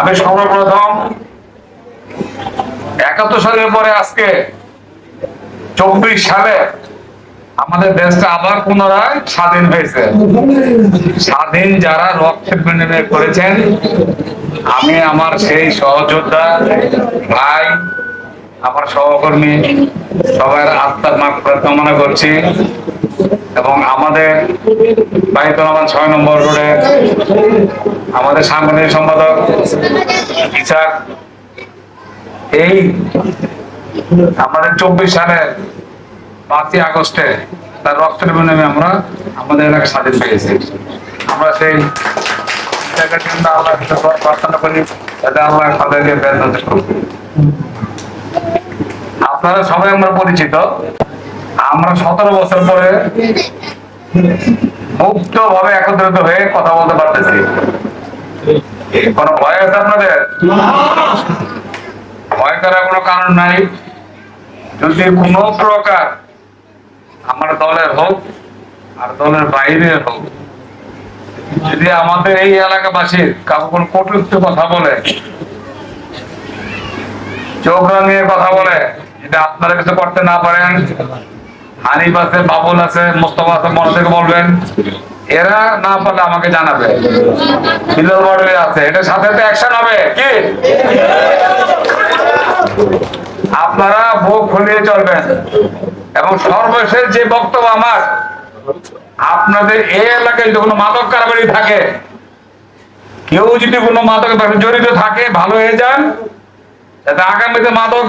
আমি সর্বপ্রথম একাত্তর সালের পরে আজকে চব্বিশ সালে আমাদের দেশটা আবার পুনরায় স্বাধীন হয়েছে। স্বাধীন যারা রক্তের বিনিময় করেছেন, আমি, আমার সেই সহযোদ্ধা ভাই, আমার সহকর্মী সবার আত্মার মাগ কামনা করছি। এবং আমাদের বাইতুল রহমান ছয় নম্বর রোডে আমাদের সাংগঠনিক সম্পাদক ইসাক। এই আমাদের চব্বিশ সালে পাঁচই আগস্টে তার রক্তের বিনিময়ে আমরা আমাদের এলাকা স্বাধীন পেয়েছি। আমরা সেই আপনারা সবাই আমরা পরিচিত। আমরা সতেরো বছর পরে মুক্ত ভাবে একত্রিত হয়ে কথা বলতে পারতেছি। কোনো ভয় আছে আপনাদের? ভয় করার কোনো কারণ নাই। যদি কোনো প্রকার আমার দলের হোক আর দলের বাইরে হোক, যদি আমাদের এই এলাকাবাসীর কারও কোনো কটুক্ত কথা বলে, চোখ রাঙিয়ে কথা বলে, যদি আপনারা কিছু করতে না পারেন হানিফ আছে, বাবুল আছে, মোস্তফা আছে, মনে থেকে বলবেন। এরা না পারলে আমাকে জানাবে। বিল্লাল বর্ডারে আছে। এটার সাথে তো অ্যাকশন হবে। কি? আপনারা বুক খুলিয়ে চলবেন। এবং সর্বশেষ যে বক্তব্য আমার, আপনাদের এই এলাকায় যদি কোনো মাদক কারবারি থাকে, কেউ যদি কোনো মাদক জড়িত থাকে, ভালো হয়ে যান, যাতে আগামীতে মাদক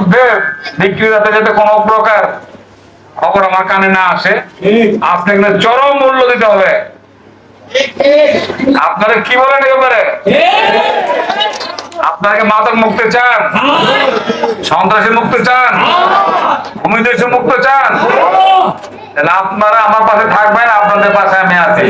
বিক্রেতাতে যাতে কোনো প্রকার খবর আমার কানে না আসে। আপনি এখানে চরম মূল্য দিতে হবে। আপনারা কি বলেন এবারে আপনাকে মাদক মুক্ত চান। সন্ত্রাসী মুক্ত চান। ভূমিদস্যু মুক্ত চান। তাহলে আপনারা আমার পাশে থাকবেন আপনাদের পাশে আমি আছি।